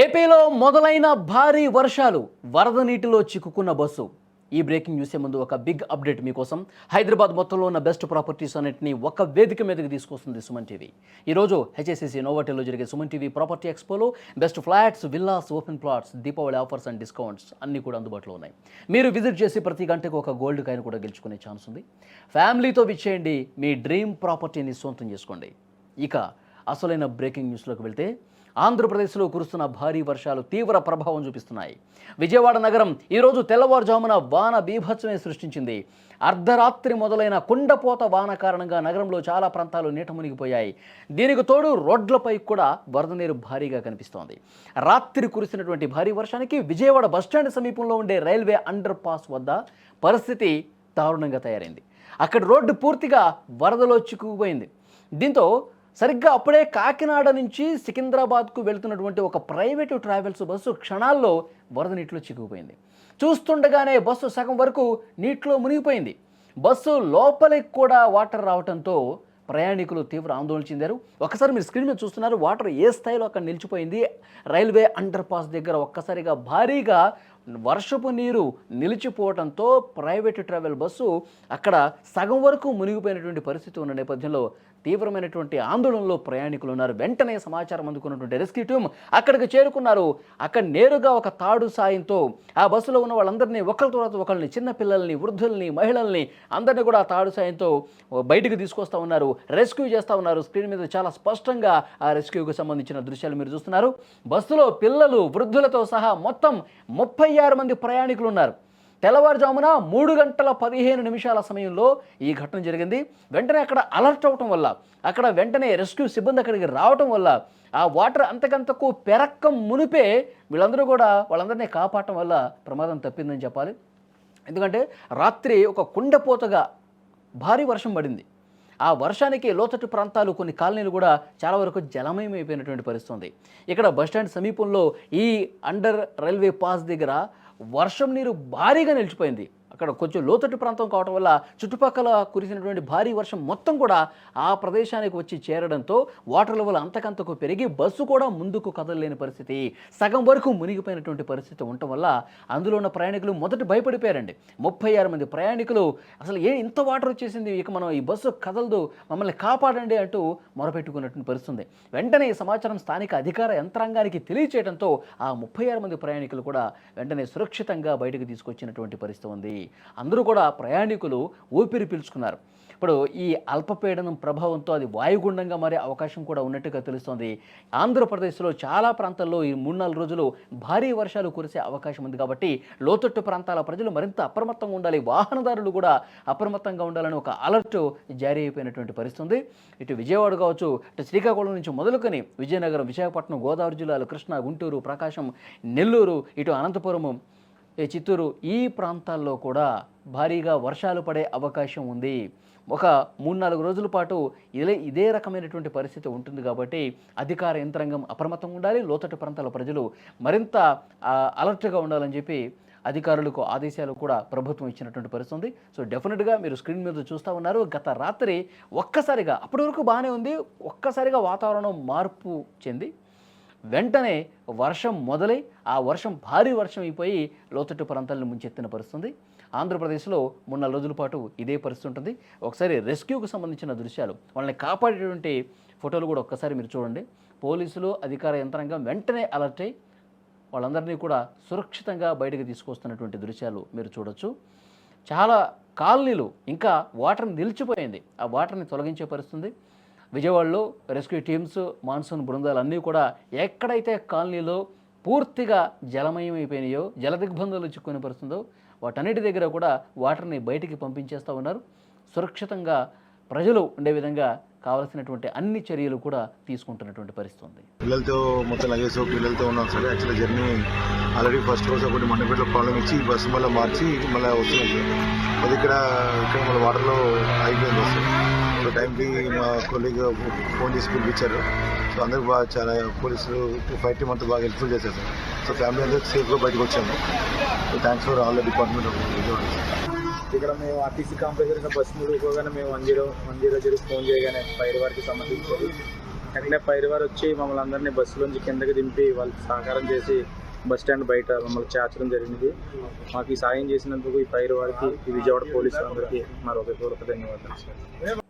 ఏపీలో మొదలైన భారీ వర్షాలు వరద నీటిలో చిక్కుకున్న బస్సు. ఈ బ్రేకింగ్ చూసే ముందు ఒక బిగ్ అప్డేట్ మీకోసం. హైదరాబాద్ మొత్తంలో ఉన్న బెస్ట్ ప్రాపర్టీస్ అన్నింటినీ ఒక వేదిక మీదకి తీసుకొస్తుంది సుమన్ టీవీ. ఈరోజు హెచ్ఎస్సిసి నోవాటెల్లో జరిగే Suman TV property ఎక్స్పోలో best flats villas open plots Deepavali offers and discounts అన్నీ కూడా అందుబాటులో ఉన్నాయి. మీరు విజిట్ చేసి ప్రతి గంటకు ఒక గోల్డ్ కాయిన్ కూడా గెలుచుకునే ఛాన్స్ ఉంది. ఫ్యామిలీతో విచ్చేయండి. మీ డ్రీమ్ ప్రాపర్టీని సొంతం చేసుకోండి. ఇక అసలైన బ్రేకింగ్ న్యూస్లోకి వెళ్తే ఆంధ్రప్రదేశ్లో కురుస్తున్న భారీ వర్షాలు తీవ్ర ప్రభావం చూపిస్తున్నాయి. విజయవాడ నగరం ఈరోజు తెల్లవారుజామున వాన బీభత్సమే సృష్టించింది. అర్ధరాత్రి మొదలైన కుండపోత వాన కారణంగా నగరంలో చాలా ప్రాంతాలు నీట మునిగిపోయాయి. దీనికి తోడు రోడ్లపై కూడా వరద నీరు భారీగా కనిపిస్తోంది. రాత్రి కురిసినటువంటి భారీ వర్షానికి విజయవాడ బస్టాండ్ సమీపంలో ఉండే రైల్వే అండర్ పాస్ వద్ద పరిస్థితి దారుణంగా తయారైంది. అక్కడ రోడ్డు పూర్తిగా వరదలో చిక్కుకుపోయింది. దీంతో సరిగ్గా అప్పుడే కాకినాడ నుంచి సికింద్రాబాద్కు వెళ్తున్నటువంటి ఒక ప్రైవేటు ట్రావెల్స్ బస్సు క్షణాల్లో వరద నీటిలో చిక్కుకుపోయింది. చూస్తుండగానే బస్సు సగం వరకు నీటిలో మునిగిపోయింది. బస్సు లోపలికి కూడా వాటర్ రావడంతో ప్రయాణికులు తీవ్ర ఆందోళన చెందారు. ఒకసారి మీరు స్క్రీన్ మీద చూస్తున్నారు వాటర్ ఏ స్థాయిలో అక్కడ నిలిచిపోయింది? రైల్వే అండర్ పాస్ దగ్గర ఒక్కసారిగా భారీగా వర్షపు నీరు నిలిచిపోవడంతో ప్రైవేట్ ట్రావెల్ బస్సు అక్కడ సగం వరకు మునిగిపోయినటువంటి పరిస్థితి ఉన్న నేపథ్యంలో తీవ్రమైనటువంటి ఆందోళనలో ప్రయాణికులు ఉన్నారు. వెంటనే సమాచారం అందుకున్నటువంటి రెస్క్యూ టీమ్ అక్కడికి చేరుకున్నారు. అక్కడ నేరుగా ఒక తాడు సాయంతో ఆ బస్సులో ఉన్న వాళ్ళందరినీ ఒకరి తర్వాత ఒకరిని చిన్నపిల్లల్ని వృద్ధుల్ని మహిళల్ని అందరినీ కూడా ఆ తాడు సాయంతో బయటకు తీసుకొస్తా ఉన్నారు. రెస్క్యూ చేస్తూ ఉన్నారు. స్క్రీన్ మీద చాలా స్పష్టంగా ఆ రెస్క్యూకి సంబంధించిన దృశ్యాలు మీరు చూస్తున్నారు. బస్సులో పిల్లలు వృద్ధులతో సహా మొత్తం ముప్పై ఆరు మంది ప్రయాణికులు ఉన్నారు. తెల్లవారుజామున మూడు గంటల పదిహేను నిమిషాల సమయంలో ఈ ఘటన జరిగింది. వెంటనే అక్కడ అలర్ట్ అవటం వల్ల అక్కడ వెంటనే రెస్క్యూ సిబ్బంది అక్కడికి రావటం వల్ల ఆ వాటర్ అంతకంతకు పెరక్కం మునిపే వీళ్ళందరూ కూడా వాళ్ళందరినీ కాపాడటం వల్ల ప్రమాదం తప్పిందని చెప్పాలి. ఎందుకంటే రాత్రి ఒక కుండపోతగా భారీ వర్షం పడింది. ఆ వర్షానికి లోతట్టు ప్రాంతాలు కొన్ని కాలనీలు కూడా చాలా వరకు జలమయం అయిపోయినటువంటి పరిస్థితి ఉంది. ఇక్కడ బస్టాండ్ సమీపంలో ఈ అండర్ రైల్వే పాస్ దగ్గర వర్షం నీరు భారీగా నిలిచిపోయింది. అక్కడ కొంచెం లోతట్టు ప్రాంతం కావటం వల్ల చుట్టుపక్కల కురిసినటువంటి భారీ వర్షం మొత్తం కూడా ఆ ప్రదేశానికి వచ్చి చేరడంతో వాటర్ లెవెల్ అంతకంతకు పెరిగి బస్సు కూడా ముందుకు కదలలేని పరిస్థితి. సగం వరకు మునిగిపోయినటువంటి పరిస్థితి ఉండటం వల్ల అందులో ఉన్న ప్రయాణికులు మొదట భయపడిపోయారండి. ముప్పై ఆరు మంది ప్రయాణికులు అసలు ఏ ఇంత వాటర్ వచ్చేసింది? ఇక మనం ఈ బస్సు కదలదు మమ్మల్ని కాపాడండి అంటూ మొరపెట్టుకున్నటువంటి పరిస్థితుంది. వెంటనే ఈ సమాచారం స్థానిక అధికార యంత్రాంగానికి తెలియచేయడంతో ఆ ముప్పై ఆరు మంది ప్రయాణికులు కూడా వెంటనే సురక్షితంగా బయటకు తీసుకొచ్చినటువంటి పరిస్థితి ఉంది. అందరూ కూడా ప్రయాణికులు ఊపిరి పీల్చుకున్నారు. ఇప్పుడు ఈ అల్పపీడనం ప్రభావంతో అది వాయుగుండంగా మారే అవకాశం కూడా ఉన్నట్టుగా తెలుస్తోంది. ఆంధ్రప్రదేశ్లో చాలా ప్రాంతాల్లో ఈ మూడు నాలుగు రోజులు భారీ వర్షాలు కురిసే అవకాశం ఉంది కాబట్టి లోతట్టు ప్రాంతాల ప్రజలు మరింత అప్రమత్తంగా ఉండాలి. వాహనదారులు కూడా అప్రమత్తంగా ఉండాలని ఒక అలర్ట్ జారీ అయిపోయినటువంటి పరిస్థితి ఉంది ఇటు విజయవాడ కావచ్చు ఇటు శ్రీకాకుళం నుంచి మొదలుకొని విజయనగరం విశాఖపట్నం గోదావరి జిల్లాలు కృష్ణా గుంటూరు ప్రకాశం నెల్లూరు ఇటు అనంతపురము చిత్తూరు ఈ ప్రాంతాల్లో కూడా భారీగా వర్షాలు పడే అవకాశం ఉంది. ఒక మూడు నాలుగు రోజుల పాటు ఇదే ఇదే రకమైనటువంటి పరిస్థితి ఉంటుంది కాబట్టి అధికార యంత్రాంగం అప్రమత్తంగా ఉండాలి లోతట్టు ప్రాంతాల ప్రజలు మరింత అలర్ట్గా ఉండాలని చెప్పి అధికారులకు ఆదేశాలు కూడా ప్రభుత్వం ఇచ్చినటువంటి పరిస్థితి ఉంది. సో డెఫినెట్గా మీరు స్క్రీన్ మీద చూస్తూ ఉన్నారు. గత రాత్రి ఒక్కసారిగా అప్పటి వరకు బాగానే ఉంది. ఒక్కసారిగా వాతావరణం మార్పు చెంది వెంటనే వర్షం మొదలై ఆ వర్షం భారీ వర్షం అయిపోయి లోతట్టు ప్రాంతాలను ముంచెత్తిన పరిస్థితుంది. ఆంధ్రప్రదేశ్లో మూడు నాలుగు రోజుల పాటు ఇదే పరిస్థితి ఉంటుంది. ఒకసారి రెస్క్యూకు సంబంధించిన దృశ్యాలు వాళ్ళని కాపాడేటువంటి ఫోటోలు కూడా ఒక్కసారి మీరు చూడండి. పోలీసులు అధికార యంత్రాంగం వెంటనే అలర్ట్ అయ్యి వాళ్ళందరినీ కూడా సురక్షితంగా బయటకు తీసుకొస్తున్నటువంటి దృశ్యాలు మీరు చూడొచ్చు. చాలా కాలనీలు ఇంకా వాటర్ నిలిచిపోయింది. ఆ వాటర్ని తొలగించే పరిస్థితుంది. విజయవాడలో రెస్క్యూ టీమ్స్ మాన్సూన్ బృందాలు అన్నీ కూడా ఎక్కడైతే కాలనీలో పూర్తిగా జలమయం అయిపోయినాయో జల దిగ్బంధాలు చిక్కుని పరుస్తుందో వాటన్నిటి దగ్గర కూడా వాటర్ని బయటికి పంపించేస్తూ ఉన్నారు. సురక్షితంగా ప్రజలు ఉండే విధంగా కావాల్సినటువంటి అన్ని చర్యలు కూడా తీసుకుంటున్నటువంటి పరిస్థితి ఉంది పిల్లలతో మొత్తం లగేజ్ పిల్లలతో ఉన్నాం సరే. యాక్చువల్ జర్నీ ఆల్రెడీ ఫస్ట్ రోజు ఒకటి మండపేటలో ప్రాబ్లం ఇచ్చి బస్సు మళ్ళీ మార్చి మళ్ళీ వస్తున్నాం అది ఇక్కడ ఇక్కడ మళ్ళీ వాటర్లో అయిపోయింది వస్తుంది సో టైంకి మా కొలీగ్ ఫోన్ చేసి పిలిపించారు. సో అందరూ బాగా చాలా పోలీసులు ఫైవ్ టీమ్ అంతా బాగా హెల్ప్ఫుల్ చేశారు. సార్ సో ఫ్యామిలీ అందరూ సేఫ్గా బయటకు వచ్చాము. So thanks for all the department of Vijayawada ఇక్కడ మేము ఆర్టీసీ కాంప్లెక్స్ దగ్గర బస్సు ముడుకోగానే మేము one zero one zero zero phone చేయగానే ఫైర్ వారికి సంబంధించి వెంటనే ఫైర్ వారు వచ్చి మమ్మల్ని అందరినీ బస్సులోంచి కిందకి దింపి వాళ్ళకి సహకారం చేసి బస్ స్టాండ్ బయట మమ్మల్ని చేర్చడం జరిగింది. మాకు ఈ సాయం చేసినందుకు ఈ పైరు వారికి ఈ విజయవాడ పోలీసులందరికీ మరొక పూర్వక ధన్యవాదాలు.